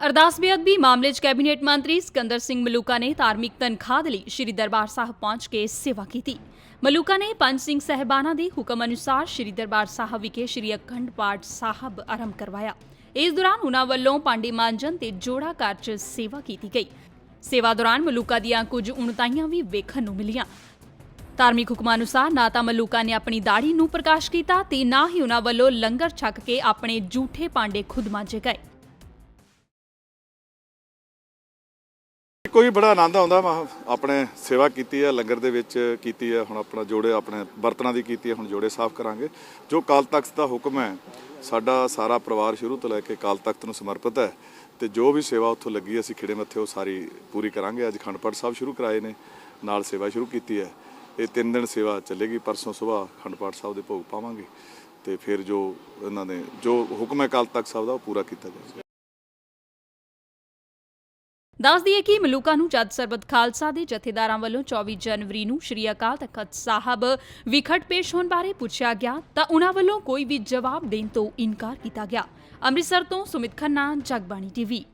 ਅਰਦਾਸ ਬੇਅਦਬੀ ਮਾਮਲੇ 'ਚ ਕੈਬਨਿਟ ਮੰਤਰੀ ਸਿਕੰਦਰ ਸਿੰਘ ਮਲੂਕਾ ਨੇ ਧਾਰਮਿਕ ਤਨਖਾਹ ਦੇ ਲਈ ਸ਼੍ਰੀ ਦਰਬਾਰ ਸਾਹਿਬ ਪਹੁੰਚ ਕੇ ਸੇਵਾ ਕੀਤੀ। ਮਲੂਕਾ ਨੇ ਪੰਜ ਸਿੰਘ ਸਹਿਬਾਨਾਂ ਦੇ ਹੁਕਮ ਅਨੁਸਾਰ ਸ਼੍ਰੀ ਦਰਬਾਰ ਸਾਹਿਬ ਵਿਖੇ ਸ਼੍ਰੀ ਅਖੰਡ ਪਾਠ ਸਾਹਿਬ ਆਰੰਭ ਕਰਵਾਇਆ। ਇਸ ਦੌਰਾਨ ਉਨ੍ਹਾਂ ਵੱਲੋਂ ਪਾਂਡੇ ਮਾਂਜਨ ਤੇ ਜੋੜਾ ਘਰ 'ਚ ਸੇਵਾ ਕੀਤੀ ਗਈ। ਸੇਵਾ ਦੌਰਾਨ ਮਲੂਕਾ ਦੀਆਂ ਕੁਝ ਉਣਤਾਈਆਂ ਵੀ ਵੇਖਣ ਨੂੰ ਮਿਲੀਆਂ। ਧਾਰਮਿਕ ਹੁਕਮਾਂ ਅਨੁਸਾਰ ਨਾ ਤਾਂ ਮਲੂਕਾ ਨੇ ਆਪਣੀ ਦਾੜੀ ਨੂੰ ਪ੍ਰਕਾਸ਼ ਕੀਤਾ ਤੇ ਨਾ ਹੀ ਉਹਨਾਂ ਵੱਲੋਂ ਲੰਗਰ ਛਕ ਕੇ ਆਪਣੇ ਝੂਠੇ ਪਾਂਡੇ ਖੁਦ ਮਾਂਜੇ ਗਏ। ਕੋਈ ਬੜਾ ਆਨੰਦ ਆਉਂਦਾ ਵਾ। ਆਪਣੇ ਸੇਵਾ ਕੀਤੀ ਹੈ ਲੰਗਰ ਦੇ ਵਿੱਚ ਕੀਤੀ ਹੈ ਹੁਣ ਆਪਣਾ ਜੋੜੇ ਆਪਣੇ ਬਰਤਨਾਂ ਦੀ ਕੀਤੀ ਹੈ ਹੁਣ ਜੋੜੇ ਸਾਫ਼ ਕਰਾਂਗੇ। ਜੋ ਕਾਲ ਤਖਤ ਦਾ ਹੁਕਮ ਹੈ, ਸਾਡਾ ਸਾਰਾ ਪਰਿਵਾਰ ਸ਼ੁਰੂ ਤੋਂ ਲੈ ਕੇ ਕਾਲ ਤਖਤ ਨੂੰ ਸਮਰਪਿਤ ਹੈ ਤੇ ਜੋ ਵੀ ਸੇਵਾ ਉੱਥੋਂ ਲੱਗੀ ਅਸੀਂ ਖਿੜੇ ਮੱਥੇ ਉਹ ਸਾਰੀ ਪੂਰੀ ਕਰਾਂਗੇ। ਅੱਜ ਖੰਡ ਪਾਠ ਸਾਹਿਬ ਸ਼ੁਰੂ ਕਰਾਏ ਨੇ, ਨਾਲ ਸੇਵਾ ਸ਼ੁਰੂ ਕੀਤੀ ਹੈ। ਇਹ ਤਿੰਨ ਦਿਨ ਸੇਵਾ ਚੱਲੇਗੀ, ਪਰਸੋਂ ਸਵੇਰ ਖੰਡ ਪਾਠ ਸਾਹਿਬ ਦੇ ਭੋਗ ਪਾਵਾਂਗੇ ਤੇ ਫਿਰ ਜੋ ਇਹਨਾਂ ਨੇ, ਜੋ ਹੁਕਮ ਹੈ ਕਾਲ ਤਖਤ ਸਾਹਿਬ ਦਾ ਉਹ ਪੂਰਾ ਕੀਤਾ ਜਾਵੇਗਾ। ਦੱਸ ਦਈਏ ਕਿ ਮਲੂਕਾ ਨੂੰ ਜਦ ਸਰਬਤ ਖਾਲਸਾ ਦੇ ਜਥੇਦਾਰਾਂ ਵੱਲੋਂ 24 ਜਨਵਰੀ ਨੂੰ ਸ਼੍ਰੀ ਅਕਾਲ ਤਖਤ ਸਾਹਿਬ ਵਿਖਟ ਪੇਸ਼ ਹੋਣ ਬਾਰੇ ਪੁੱਛਿਆ ਗਿਆ, ਤਾਂ ਉਹਨਾਂ ਵੱਲੋਂ ਕੋਈ ਵੀ ਜਵਾਬ ਦੇਣ ਤੋਂ ਇਨਕਾਰ ਕੀਤਾ ਗਿਆ। ਅੰਮ੍ਰਿਤਸਰ ਤੋਂ ਸੁਮਿਤ ਖੰਨਾ, ਜਗਬਾਣੀ ਟੀਵੀ।